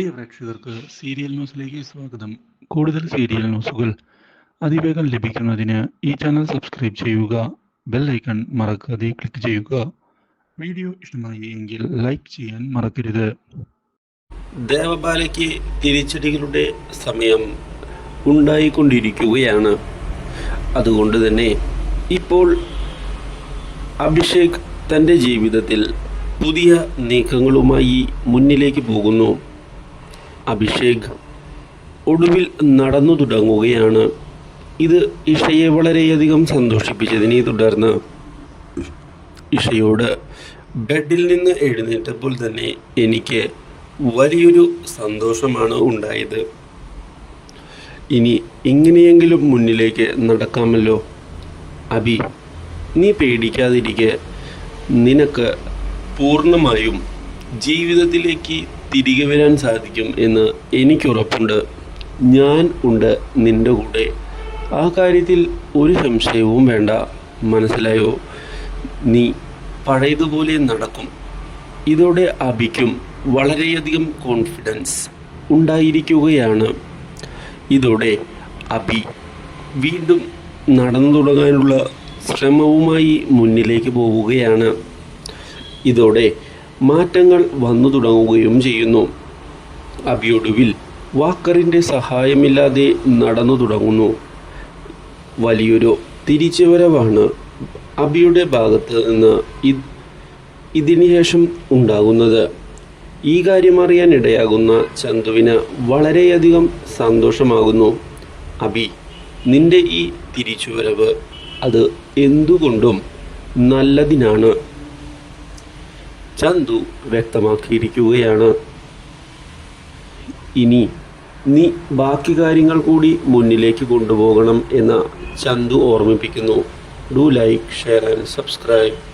പ്രിയ പ്രേക്ഷകർക്ക് സീരിയൽ ന്യൂസിലേക്ക് സ്വാഗതം. കൂടുതൽ സീരിയൽ ന്യൂസുകൾ അതിവേഗം ലഭിക്കുന്നതിന് ഈ ചാനൽ സബ്സ്ക്രൈബ് ചെയ്യുക ബെൽ ഐക്കൺ മറക്കാതെ ക്ലിക്ക് ചെയ്യുക. വീഡിയോ ഇഷ്ടമായി എങ്കിൽ ലൈക്ക് ചെയ്യാൻ മറക്കരുത്. ദേവബാലയ്ക്ക് തിരിച്ചടികളുടെ സമയം ഉണ്ടായിക്കൊണ്ടിരിക്കുകയാണ്. അതുകൊണ്ട് തന്നെ ഇപ്പോൾ അഭിഷേക് തന്റെ ജീവിതത്തിൽ പുതിയ നീക്കങ്ങളുമായി മുന്നിലേക്ക് പോകുന്നു. അഭിഷേക് ഒടുവിൽ നടന്നു തുടങ്ങുകയാണ്. ഇത് ഇഷയെ വളരെയധികം സന്തോഷിപ്പിച്ചതിനെ തുടർന്ന് ഇഷയോട് ബെഡിൽ നിന്ന് എഴുന്നേറ്റപ്പോൾ തന്നെ എനിക്ക് വലിയൊരു സന്തോഷമാണ് ഉണ്ടായത്. ഇനി ഇങ്ങനെയെങ്കിലും മുന്നിലേക്ക് നടക്കാമല്ലോ. അബി നീ പേടിക്കാതിരിക്കെ. നിനക്ക് പൂർണമായും ജീവിതത്തിലേക്ക് തിരികെ വരാൻ സാധിക്കും എന്ന് എനിക്കുറപ്പുണ്ട്. ഞാൻ ഉണ്ട് നിന്റെ കൂടെ. ആ കാര്യത്തിൽ ഒരു സംശയവും വേണ്ട. മനസ്സിലായോ? നീ പഴയതുപോലെ നടക്കും. ഇതോടെ അബിക്കും വളരെയധികം കോൺഫിഡൻസ് ഉണ്ടായിരിക്കുകയാണ്. ഇതോടെ അബി വീണ്ടും നടന്നു തുടങ്ങാനുള്ള ശ്രമവുമായി മുന്നിലേക്ക് പോവുകയാണ്. ഇതോടെ മാറ്റങ്ങൾ വന്നു തുടങ്ങുകയും ചെയ്യുന്നു. അബിയൊടുവിൽ വാക്കറിന്റെ സഹായമില്ലാതെ നടന്നു തുടങ്ങുന്നു. വലിയൊരു തിരിച്ചുവരവാണ് അബിയുടെ ഭാഗത്ത് നിന്ന് ഇതിനുശേഷം ഇതിന് ഉണ്ടാകുന്നത്. ഈ കാര്യം അറിയാൻ ഇടയാകുന്ന ചന്തുവിന് വളരെയധികം സന്തോഷമാകുന്നു. അബി നിന്റെ ഈ തിരിച്ചുവരവ് അത് എന്തുകൊണ്ടും നല്ലതിനാണ്. ചന്തു വ്യക്തമാക്കിയിരിക്കുകയാണ്. ഇനി നീ ബാക്കി കാര്യങ്ങൾ കൂടി മുന്നിലേക്ക് കൊണ്ടുപോകണം എന്ന് ചന്തു ഓർമ്മിപ്പിക്കുന്നു. Do like share and subscribe.